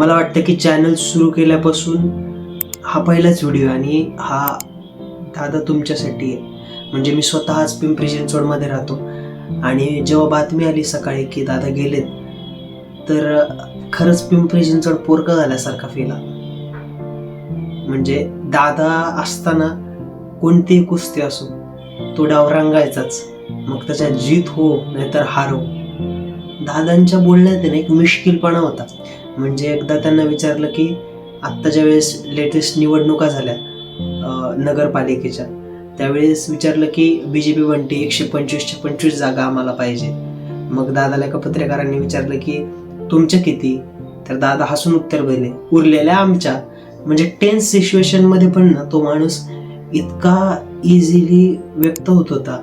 मला वाटतं की चॅनल सुरू केल्यापासून हा पहिलाच व्हिडिओ आणि हा दादा तुमच्यासाठी आहे. म्हणजे मी स्वतःच पिंपरी चिंचवडमध्ये राहतो. आणि जेव्हा बातमी आली सकाळी की दादा गेलेत तर खरंच पिंपरी चिंचवड पोरकं झाल्यासारखा फील आला. म्हणजे दादा असताना कोणतीही कुस्ती असो तो डाव रंगायचाच. मग त्याच्यात जीत हो नाहीतर हारो हो. दादांच्या बोलण्यात एक मिश्किलपणा होता. म्हणजे एकदा त्यांना विचारलं की आत्ताच्या वेळेस लेटेस्ट निवडणुका झाल्या नगरपालिकेच्या. त्यावेळेस विचारलं की बी जे पी बंटी एकशे पंचवीसशे पंचवीस जागा आम्हाला पाहिजे. मग दादाला एका पत्रकारांनी विचारलं की तुमच्या किती? तर दादा हसून उत्तर भरले उरलेल्या आमच्या. म्हणजे टेन्स सिच्युएशनमध्ये पण ना तो माणूस इतका इझिली व्यक्त होत होता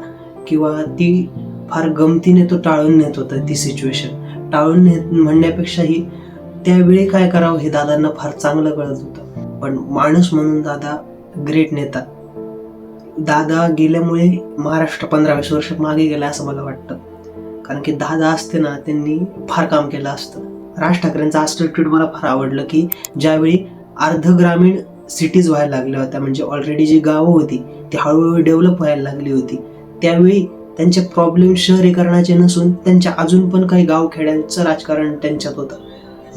किंवा ती फार गमतीने तो टाळून नेत होता ती सिच्युएशन टाळून नेत म्हणण्यापेक्षाही त्यावेळी काय करावं हे दादांना फार चांगलं कळत होतं. पण माणूस म्हणून दादा ग्रेट नेता. दादा गेल्यामुळे महाराष्ट्र पंधरा वीस वर्ष मागे गेला असं मला वाटतं. कारण की दादा असते ना त्यांनी फार काम केलं असतं. राज ठाकरेंचं असं ट्विट मला फार आवडलं की ज्यावेळी अर्ध ग्रामीण सिटीज व्हायला लागल्या होत्या म्हणजे ऑलरेडी जी गावं होती ती हळूहळू डेव्हलप व्हायला लागली होती. त्यावेळी त्यांचे प्रॉब्लेम शहरीकरणाचे नसून त्यांच्या अजून पण काही गावखेड्यांचं राजकारण त्यांच्यात होतं.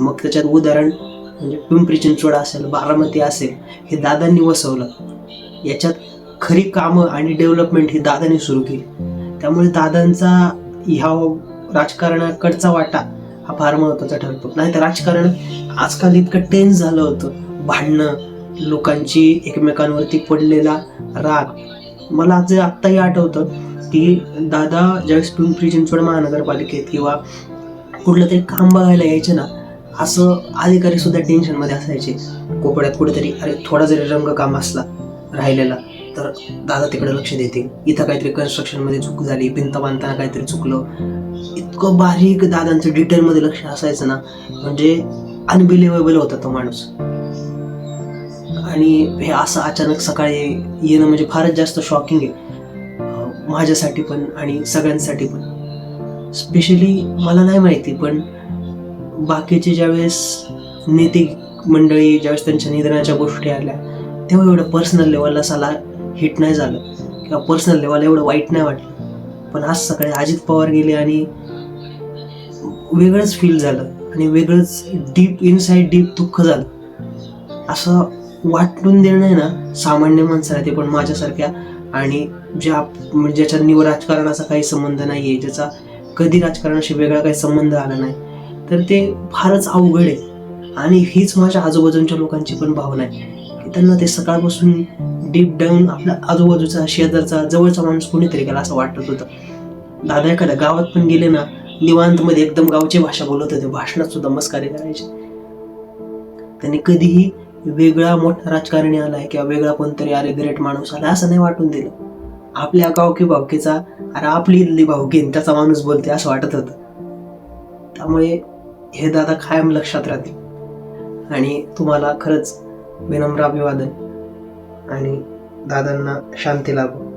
मग त्याच्यात उदाहरण म्हणजे पिंपरी चिंचवड असेल बारामती असेल हे दादांनी वसवलं. याच्यात खरी कामं आणि डेव्हलपमेंट ही दादांनी सुरू केली. त्यामुळे दादांचा ह्या राजकारणाकडचा वाटा हा फार महत्त्वाचा ठरतो. नाही तर राजकारण आजकाल इतकं टेन्स झालं होतं. भांडणं लोकांची एकमेकांवरती पडलेला राग. मला जे आत्ताही आठवतं की दादा ज्यावेळेस पिंपरी चिंचवड महानगरपालिकेत किंवा कुठलं तरी काम बघायला यायचे ना असं अधिकारी सुद्धा टेन्शनमध्ये असायचे. कोपड्यात कुठेतरी अरे थोडा जरी रंगकाम असला राहिलेला तर दादा तिकडे लक्ष देतील. इथं काहीतरी कन्स्ट्रक्शनमध्ये चूक झाली भिंत बांधताना काहीतरी चुकलं. इतकं बारीक दादांचं डिटेलमध्ये लक्ष असायचं ना म्हणजे अनबिलिव्हेबल होता तो माणूस. आणि हे असं अचानक सकाळी येणं म्हणजे फारच जास्त शॉकिंग आहे. माझ्यासाठी पण आणि सगळ्यांसाठी पण. स्पेशली मला नाही माहिती पण बाकीचे ज्यावेळेस नेते मंडळी ज्यावेळेस त्यांच्या निधनाच्या गोष्टी आल्या तेव्हा एवढं पर्सनल लेवलला साला हिट नाही झालं. किंवा पर्सनल लेवलला एवढं वाईट नाही वाटलं. पण आज सकाळी अजित पवार गेले आणि वेगळंच फील झालं. आणि वेगळंच डीप इनसाईड डीप दुःख झालं. असं वाटून देणं आहे ना सामान्य माणसाला ते पण माझ्यासारख्या आणि ज्या म्हणजे ज्याच्या निव राजकारणाचा काही संबंध नाही आहे ज्याचा कधी राजकारणाशी वेगळा काही संबंध आला नाही तर ते फारच अवघड आहे. आणि हीच माझ्या आजूबाजूच्या लोकांची पण भावना आहे. की त्यांना ते सकाळपासून डीप डाऊन आपल्या आजूबाजूचा शेजारचा जवळचा माणूस कोणीतरी गेला असं वाटत होतं. दादा एखाद्या गावात पण गेले ना निवांतमध्ये एकदम गावची भाषा बोलत होते. भाषणात सुद्धा मस्कारे करायचे. त्यांनी कधीही वेगळा मोठा राजकारणी आलाय किंवा वेगळा कोणतरी अरे ग्रेट माणूस आला असं नाही वाटून दिलं. आपल्या गावकी भावकीचा अरे आपली इथली भावकी त्याचा माणूस बोलते असं वाटत होतं. त्यामुळे हे दादा कायम लक्षात राहतील. आणि तुम्हाला खरंच विनम्र अभिवादन आणि दादांना शांती लाभो.